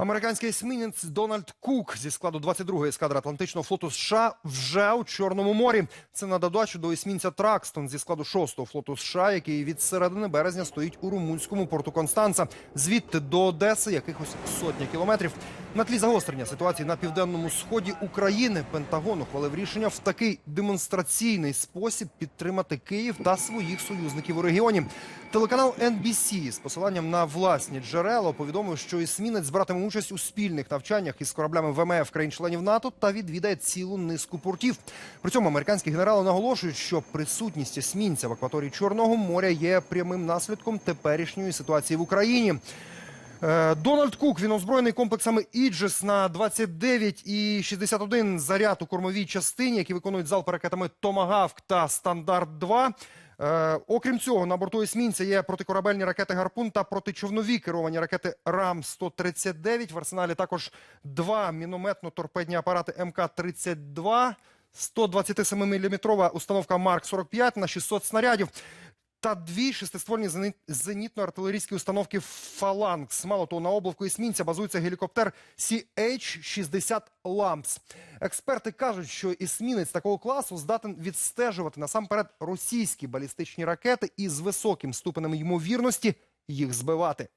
Американський есмінець Дональд Кук зі складу 22-ї ескадри Атлантичного флоту США вже у Чорному морі. Це на додачу до есмінця Тракстон зі складу 6-го флоту США, який від середини березня стоїть у румунському порту Констанца. Звідти до Одеси якихось сотня кілометрів. На тлі загострення ситуації на південному сході України Пентагон ухвалив рішення в такий демонстраційний спосіб підтримати Київ та своїх союзників у регіоні. Телеканал NBC з посиланням на власні джерела повідомив, що есмінець братиме участь у спільних навчаннях із кораблями ВМФ країн-членів НАТО та відвідає цілу низку портів. При цьому американські генерали наголошують, що присутність есмінця в акваторії Чорного моря є прямим наслідком теперішньої ситуації в Україні. Е, Дональд Кук він озброєний комплексами Іджес на 29 і 61 заряд у кормовій частині, які виконують залпи ракетами Томагавк та Стандарт 2 Е, окрім цього, на борту есмінця є протикорабельні ракети Гарпун та протичовнові керовані ракети Рам 139 В арсеналі також два мінометно-торпедні апарати МК-32, 127-мм установка Марк 45 на 600 снарядів. Та дві шестиствольні зенітно-артилерійські установки «Фаланкс». Мало того, на облавку есмінця базується гелікоптер CH-60 «Лампс». Експерти кажуть, що есмінець такого класу здатен відстежувати насамперед російські балістичні ракети і з високим ступенем ймовірності їх збивати.